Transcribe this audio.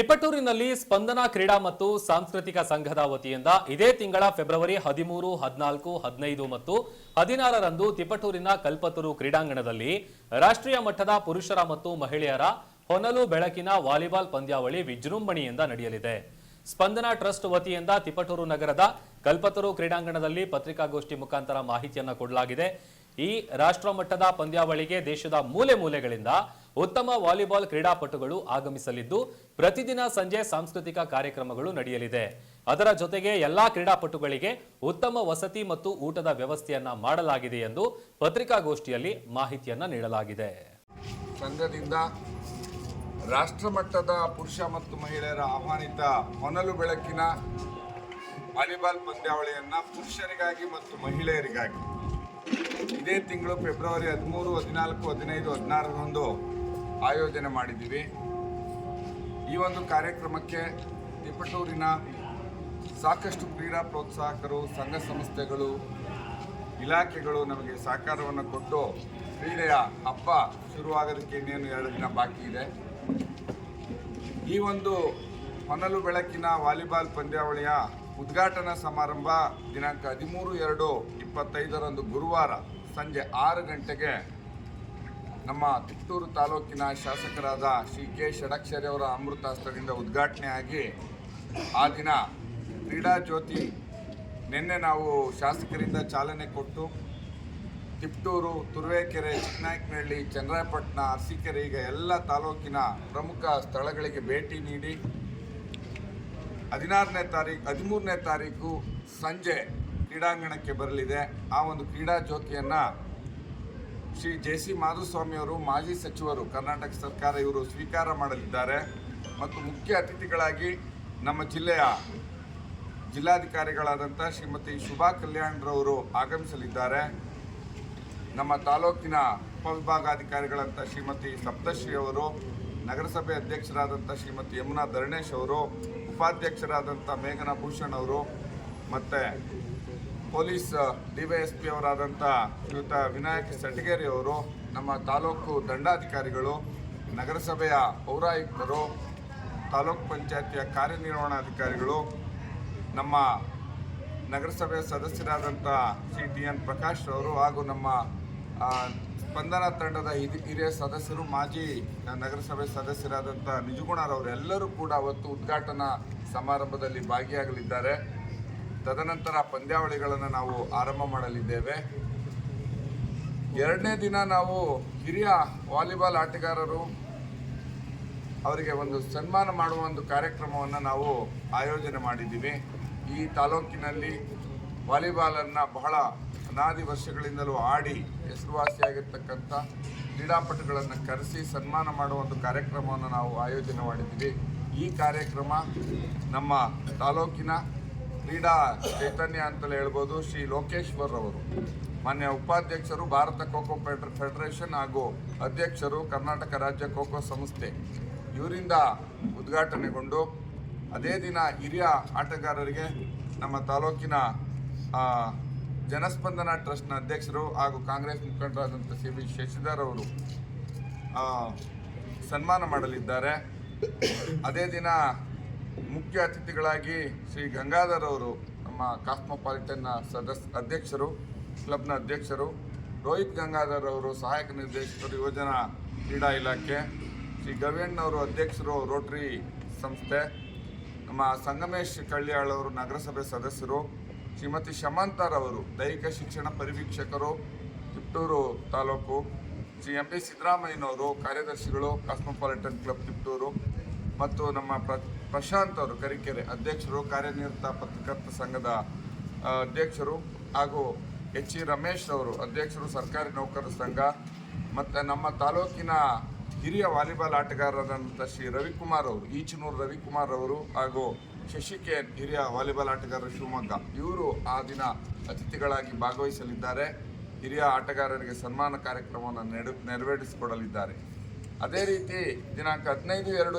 ತಿಪಟೂರಿನಲ್ಲಿ ಸ್ಪಂದನ ಕ್ರೀಡಾ ಮತ್ತು ಸಾಂಸ್ಕೃತಿಕ ಸಂಘದ ವತಿಯಿಂದ ಇದೇ ತಿಂಗಳ ಫೆಬ್ರವರಿ ಹದಿಮೂರು, ಹದಿನಾಲ್ಕು, ಹದಿನೈದು ಮತ್ತು ಹದಿನಾರರಂದು ತಿಪಟೂರಿನ ಕಲ್ಪತ್ತೂರು ಕ್ರೀಡಾಂಗಣದಲ್ಲಿ ರಾಷ್ಟ್ರೀಯ ಮಟ್ಟದ ಪುರುಷರ ಮತ್ತು ಮಹಿಳೆಯರ ಹೊನಲು ಬೆಳಕಿನ ವಾಲಿಬಾಲ್ ಪಂದ್ಯಾವಳಿ ವಿಜೃಂಭಣೆಯಿಂದ ನಡೆಯಲಿದೆ. ಸ್ಪಂದನ ಟ್ರಸ್ಟ್ ವತಿಯಿಂದ ತಿಪಟೂರು ನಗರದ ಕಲ್ಪತ್ತೂರು ಕ್ರೀಡಾಂಗಣದಲ್ಲಿ ಪತ್ರಿಕಾಗೋಷ್ಠಿ ಮುಖಾಂತರ ಮಾಹಿತಿಯನ್ನು ಕೊಡಲಾಗಿದೆ. ಈ ರಾಷ್ಟ್ರಮಟ್ಟದ ಪಂದ್ಯಾವಳಿಗೆ ದೇಶದ ಮೂಲೆ ಮೂಲೆಗಳಿಂದ ಉತ್ತಮ ವಾಲಿಬಾಲ್ ಕ್ರೀಡಾಪಟುಗಳು ಆಗಮಿಸಲಿದ್ದು, ಪ್ರತಿದಿನ ಸಂಜೆ ಸಾಂಸ್ಕೃತಿಕ ಕಾರ್ಯಕ್ರಮಗಳು ನಡೆಯಲಿದೆ. ಅದರ ಜೊತೆಗೆ ಎಲ್ಲಾ ಕ್ರೀಡಾಪಟುಗಳಿಗೆ ಉತ್ತಮ ವಸತಿ ಮತ್ತು ಊಟದ ವ್ಯವಸ್ಥೆಯನ್ನ ಮಾಡಲಾಗಿದೆ ಎಂದು ಪತ್ರಿಕಾಗೋಷ್ಠಿಯಲ್ಲಿ ಮಾಹಿತಿಯನ್ನ ನೀಡಲಾಗಿದೆ. ಸಂಘದಿಂದ ರಾಷ್ಟ್ರಮಟ್ಟದ ಪುರುಷ ಮತ್ತು ಮಹಿಳೆಯರ ಆಹ್ವಾನಿತ ಹೊನಲು ಬೆಳಕಿನ ವಾಲಿಬಾಲ್ ಪಂದ್ಯಾವಳಿಯನ್ನ ಪುರುಷರಿಗಾಗಿ ಮತ್ತು ಮಹಿಳೆಯರಿಗಾಗಿ ಇದೇ ತಿಂಗಳು ಫೆಬ್ರವರಿ ಹದಿಮೂರು, ಹದಿನಾಲ್ಕು, ಹದಿನೈದು, ಹದಿನಾರರಂದು ಆಯೋಜನೆ ಮಾಡಿದ್ದೀವಿ. ಈ ಒಂದು ಕಾರ್ಯಕ್ರಮಕ್ಕೆ ತಿಪಟೂರಿನ ಸಾಕಷ್ಟು ಕ್ರೀಡಾ ಪ್ರೋತ್ಸಾಹಕರು, ಸಂಘ ಸಂಸ್ಥೆಗಳು, ಇಲಾಖೆಗಳು ನಮಗೆ ಸಹಕಾರವನ್ನು ಕೊಟ್ಟು ಕ್ರೀಡೆಯ ಹಬ್ಬ ಶುರುವಾಗೋದಕ್ಕೆ ಇನ್ನೇನು ಎರಡು ದಿನ ಬಾಕಿ ಇದೆ. ಈ ಒಂದು ಹೊನಲು ಬೆಳಕಿನ ವಾಲಿಬಾಲ್ ಪಂದ್ಯಾವಳಿಯ ಉದ್ಘಾಟನಾ ಸಮಾರಂಭ ದಿನಾಂಕ ಹದಿಮೂರು ಎರಡು ಇಪ್ಪತ್ತೈದರಂದು ಗುರುವಾರ ಸಂಜೆ ಆರು ಗಂಟೆಗೆ ನಮ್ಮ ತಿಪ್ಟೂರು ತಾಲೂಕಿನ ಶಾಸಕರಾದ ಶ್ರೀ ಕೆ ಷಡಕ್ಷರಿ ಅವರ ಅಮೃತಾಸ್ತ್ರದಿಂದ ಉದ್ಘಾಟನೆಯಾಗಿ ಆ ದಿನ ಕ್ರೀಡಾ ಜ್ಯೋತಿ ನಿನ್ನೆ ನಾವು ಶಾಸಕರಿಂದ ಚಾಲನೆ ಕೊಟ್ಟು ತಿಪ್ಟೂರು, ತುರುವೇಕೆರೆ, ಚಿಕ್ಕನಾಯಕನಹಳ್ಳಿ, ಚಂದ್ರಾಯಪಟ್ಟಣ, ಅರಸೀಕೆರೆ ಈಗ ಎಲ್ಲ ತಾಲೂಕಿನ ಪ್ರಮುಖ ಸ್ಥಳಗಳಿಗೆ ಭೇಟಿ ನೀಡಿ ಹದಿನಾರನೇ ತಾರೀಕು ಹದಿಮೂರನೇ ತಾರೀಕು ಸಂಜೆ ಕ್ರೀಡಾಂಗಣಕ್ಕೆ ಬರಲಿದೆ. ಆ ಒಂದು ಕ್ರೀಡಾ ಜ್ಯೋತಿಯನ್ನು ಶ್ರೀ ಜೆ ಸಿ ಮಾಧುಸ್ವಾಮಿ ಅವರು ಮಾಜಿ ಸಚಿವರು, ಕರ್ನಾಟಕ ಸರ್ಕಾರ ಇವರು ಸ್ವೀಕಾರ ಮಾಡಲಿದ್ದಾರೆ. ಮತ್ತು ಮುಖ್ಯ ಅತಿಥಿಗಳಾಗಿ ನಮ್ಮ ಜಿಲ್ಲೆಯ ಜಿಲ್ಲಾಧಿಕಾರಿಗಳಾದಂಥ ಶ್ರೀಮತಿ ಶುಭಾ ಕಲ್ಯಾಣ್ರವರು ಆಗಮಿಸಲಿದ್ದಾರೆ. ನಮ್ಮ ತಾಲೂಕಿನ ಉಪವಿಭಾಗಾಧಿಕಾರಿಗಳಂತ ಶ್ರೀಮತಿ ಸಪ್ತಶ್ರೀ ಅವರು, ನಗರಸಭೆ ಅಧ್ಯಕ್ಷರಾದಂಥ ಶ್ರೀಮತಿ ಯಮುನಾ ಧರಣೇಶ್ ಅವರು, ಉಪಾಧ್ಯಕ್ಷರಾದಂಥ ಮೇಘನಾ ಭೂಷಣ್ ಅವರು, ಮತ್ತು ಪೊಲೀಸ್ ಡಿವೈಎಸ್ಪಿ ಅವರಾದಂಥ ಶ್ರೀಯುತ ವಿನಾಯಕ್ ಸಟಗೇರಿ ಅವರು, ನಮ್ಮ ತಾಲೂಕು ದಂಡಾಧಿಕಾರಿಗಳು, ನಗರಸಭೆಯ ಪೌರಾಯುಕ್ತರು, ತಾಲೂಕು ಪಂಚಾಯತಿಯ ಕಾರ್ಯನಿರ್ವಹಣಾಧಿಕಾರಿಗಳು, ನಮ್ಮ ನಗರಸಭೆಯ ಸದಸ್ಯರಾದಂಥ ಸಿ ಟಿ ಎನ್ ಪ್ರಕಾಶ್ ಅವರು ಹಾಗೂ ನಮ್ಮ ಸ್ಪಂದನ ತಂಡದ ಹಿರಿ- ಹಿರಿಯ ಸದಸ್ಯರು, ಮಾಜಿ ನಗರಸಭೆ ಸದಸ್ಯರಾದಂಥ ನಿಜಗುಣರವರು ಎಲ್ಲರೂ ಕೂಡ ಅವತ್ತು ಉದ್ಘಾಟನಾ ಸಮಾರಂಭದಲ್ಲಿ ಭಾಗಿಯಾಗಲಿದ್ದಾರೆ. ತದನಂತರ ಪಂದ್ಯಾವಳಿಗಳನ್ನು ನಾವು ಆರಂಭ ಮಾಡಲಿದ್ದೇವೆ. ಎರಡನೇ ದಿನ ನಾವು ಹಿರಿಯ ವಾಲಿಬಾಲ್ ಆಟಗಾರರು ಅವರಿಗೆ ಒಂದು ಸನ್ಮಾನ ಮಾಡುವ ಒಂದು ಕಾರ್ಯಕ್ರಮವನ್ನು ನಾವು ಆಯೋಜನೆ ಮಾಡಿದ್ದೀವಿ. ಈ ತಾಲೂಕಿನಲ್ಲಿ ವಾಲಿಬಾಲನ್ನು ಬಹಳ ಅನಾದಿ ವರ್ಷಗಳಿಂದಲೂ ಆಡಿ ಹೆಸರುವಾಸಿಯಾಗಿರ್ತಕ್ಕಂಥ ಕ್ರೀಡಾಪಟುಗಳನ್ನು ಕರೆಸಿ ಸನ್ಮಾನ ಮಾಡುವ ಒಂದು ಕಾರ್ಯಕ್ರಮವನ್ನು ನಾವು ಆಯೋಜನೆ ಮಾಡಿದ್ದೀವಿ. ಈ ಕಾರ್ಯಕ್ರಮ ನಮ್ಮ ತಾಲೂಕಿನ ಕ್ರೀಡಾ ಚೈತನ್ಯ ಅಂತಲೇ ಹೇಳ್ಬೋದು, ಶ್ರೀ ಲೋಕೇಶ್ವರ್ ಅವರು. ಮಾನ್ಯ ಉಪಾಧ್ಯಕ್ಷರು, ಭಾರತ ಖೋಖೋ ಫೆಡರ್ ಫೆಡರೇಷನ್ ಹಾಗೂ ಅಧ್ಯಕ್ಷರು, ಕರ್ನಾಟಕ ರಾಜ್ಯ ಖೋಖೋ ಸಂಸ್ಥೆ. ಇವರಿಂದ ಉದ್ಘಾಟನೆಗೊಂಡು ಅದೇ ದಿನ ಹಿರಿಯ ಆಟಗಾರರಿಗೆ ನಮ್ಮ ತಾಲೂಕಿನ ಜನಸ್ಪಂದನ ಟ್ರಸ್ಟ್ನ ಅಧ್ಯಕ್ಷರು ಹಾಗೂ ಕಾಂಗ್ರೆಸ್ ಮುಖಂಡರಾದಂಥ ಸಿ ವಿ ಶಶಿಧರ್ ಅವರು ಸನ್ಮಾನ ಮಾಡಲಿದ್ದಾರೆ. ಅದೇ ದಿನ ಮುಖ್ಯ ಅತಿಥಿಗಳಾಗಿ ಶ್ರೀ ಗಂಗಾಧರ್ ಅವರು, ನಮ್ಮ ಕಾಸ್ಮೋಪಾಲಿಟನ್ನ ಸದಸ್ಯ ಅಧ್ಯಕ್ಷರು, ಕ್ಲಬ್ನ ಅಧ್ಯಕ್ಷರು, ರೋಹಿತ್ ಗಂಗಾಧರ್ ಅವರು, ಸಹಾಯಕ ನಿರ್ದೇಶಕರು ಯೋಜನಾ ಕ್ರೀಡಾ ಇಲಾಖೆ, ಶ್ರೀ ಗವಿಯಣ್ಣವರು ಅಧ್ಯಕ್ಷರು, ರೋಟರಿ ಸಂಸ್ಥೆ, ನಮ್ಮ ಸಂಗಮೇಶ್ ಕಳ್ಳಿಯಾಳ್ ಅವರು ನಗರಸಭೆ ಸದಸ್ಯರು, ಶ್ರೀಮತಿ ಶಮಂತರ್ ಅವರು ದೈಹಿಕ ಶಿಕ್ಷಣ ಪರಿವೀಕ್ಷಕರು, ತಿಪ್ಟೂರು ತಾಲೂಕು, ಶ್ರೀ ಎಂ ಪಿ ಸಿದ್ದರಾಮಯ್ಯನವರು ಕಾರ್ಯದರ್ಶಿಗಳು, ಕಾಸ್ಮೋಪಾಲಿಟನ್ ಕ್ಲಬ್ ತಿಪ್ಟೂರು, ಮತ್ತು ನಮ್ಮ ಪ್ರ ಪ್ರಶಾಂತ್ ಅವರು ಕರಿಕೆರೆ ಅಧ್ಯಕ್ಷರು, ಕಾರ್ಯನಿರತ ಪತ್ರಕರ್ತ ಸಂಘದ ಅಧ್ಯಕ್ಷರು ಹಾಗೂ ಎಚ್ ಇ ರಮೇಶ್ ಅವರು ಅಧ್ಯಕ್ಷರು, ಸರ್ಕಾರಿ ನೌಕರರ ಸಂಘ ಮತ್ತು ನಮ್ಮ ತಾಲೂಕಿನ ಹಿರಿಯ ವಾಲಿಬಾಲ್ ಆಟಗಾರರಾದಂಥ ಶ್ರೀ ರವಿಕುಮಾರ್ ಅವರು, ಈಚನೂರು ರವಿಕುಮಾರ್ ಅವರು ಹಾಗೂ ಶಶಿಕೇನ್ ಹಿರಿಯ ವಾಲಿಬಾಲ್ ಆಟಗಾರರು ಶಿವಮೊಗ್ಗ, ಇವರು ಆ ದಿನ ಅತಿಥಿಗಳಾಗಿ ಭಾಗವಹಿಸಲಿದ್ದಾರೆ. ಹಿರಿಯ ಆಟಗಾರರಿಗೆ ಸನ್ಮಾನ ಕಾರ್ಯಕ್ರಮವನ್ನು ನೆರವೇರಿಸಿಕೊಡಲಿದ್ದಾರೆ. ಅದೇ ರೀತಿ ದಿನಾಂಕ ಹದಿನೈದು, ಎರಡು